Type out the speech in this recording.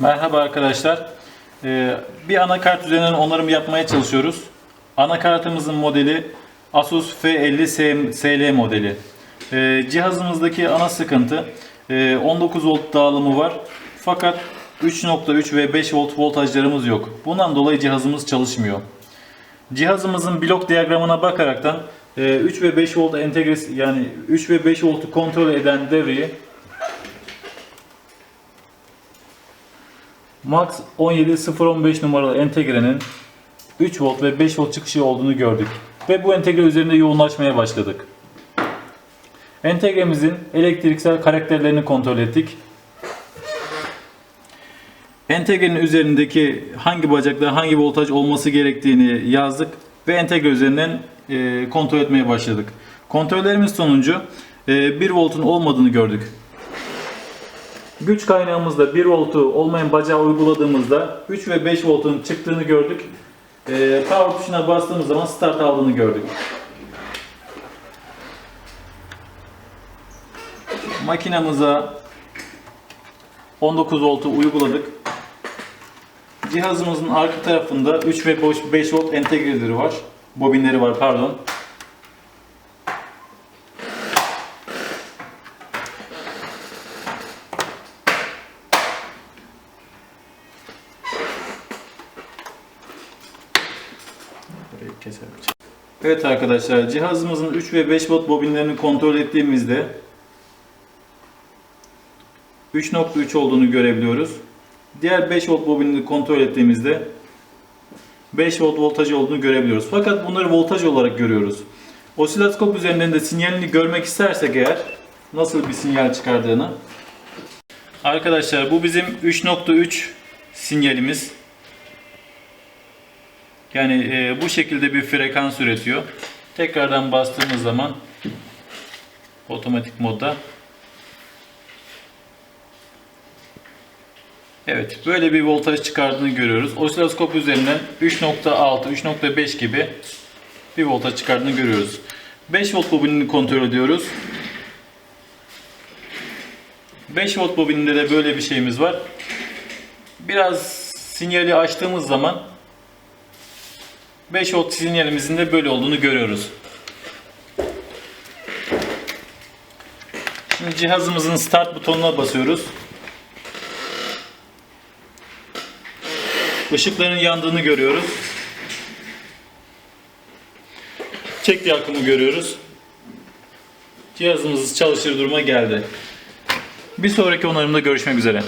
Merhaba arkadaşlar. Ee, bir anakart üzerinden onarım yapmaya çalışıyoruz. Anakartımızın modeli Asus F50 SL modeli. Ee, cihazımızdaki ana sıkıntı e, 19 volt dağılımı var. Fakat 3.3 ve 5 volt voltajlarımız yok. Bundan dolayı cihazımız çalışmıyor. Cihazımızın blok diyagramına bakaraktan e, 3 ve 5 volt entegresi yani 3 ve 5 voltu kontrol eden devreyi Max 17015 numaralı entegrenin 3 volt ve 5 volt çıkışı olduğunu gördük. Ve bu entegre üzerinde yoğunlaşmaya başladık. Entegremizin elektriksel karakterlerini kontrol ettik. Entegrenin üzerindeki hangi bacakta hangi voltaj olması gerektiğini yazdık ve entegre üzerinden e, kontrol etmeye başladık. Kontrollerimiz sonucu e, 1 voltun olmadığını gördük. Güç kaynağımızda 1 voltu olmayan bacağı uyguladığımızda 3 ve 5 voltun çıktığını gördük. Ee, power tuşuna bastığımız zaman start aldığını gördük. Makinamıza 19 voltu uyguladık. Cihazımızın arka tarafında 3 ve 5 volt entegreleri var. Bobinleri var pardon. Keselim. Evet arkadaşlar cihazımızın 3 ve 5 volt bobinlerini kontrol ettiğimizde 3.3 olduğunu görebiliyoruz. Diğer 5 volt bobinini kontrol ettiğimizde 5 volt voltajı olduğunu görebiliyoruz. Fakat bunları voltaj olarak görüyoruz. Osiloskop üzerinden de sinyalini görmek istersek eğer nasıl bir sinyal çıkardığını Arkadaşlar bu bizim 3.3 sinyalimiz. Yani e, bu şekilde bir frekans üretiyor. Tekrardan bastığımız zaman otomatik modda Evet, böyle bir voltaj çıkardığını görüyoruz. Osiloskop üzerinden 3.6, 3.5 gibi bir voltaj çıkardığını görüyoruz. 5 volt bobinini kontrol ediyoruz. 5 volt bobininde de böyle bir şeyimiz var. Biraz sinyali açtığımız zaman 5 volt sinyalimizin de böyle olduğunu görüyoruz. Şimdi cihazımızın start butonuna basıyoruz. Işıkların yandığını görüyoruz. Çekli akımı görüyoruz. Cihazımız çalışır duruma geldi. Bir sonraki onarımda görüşmek üzere.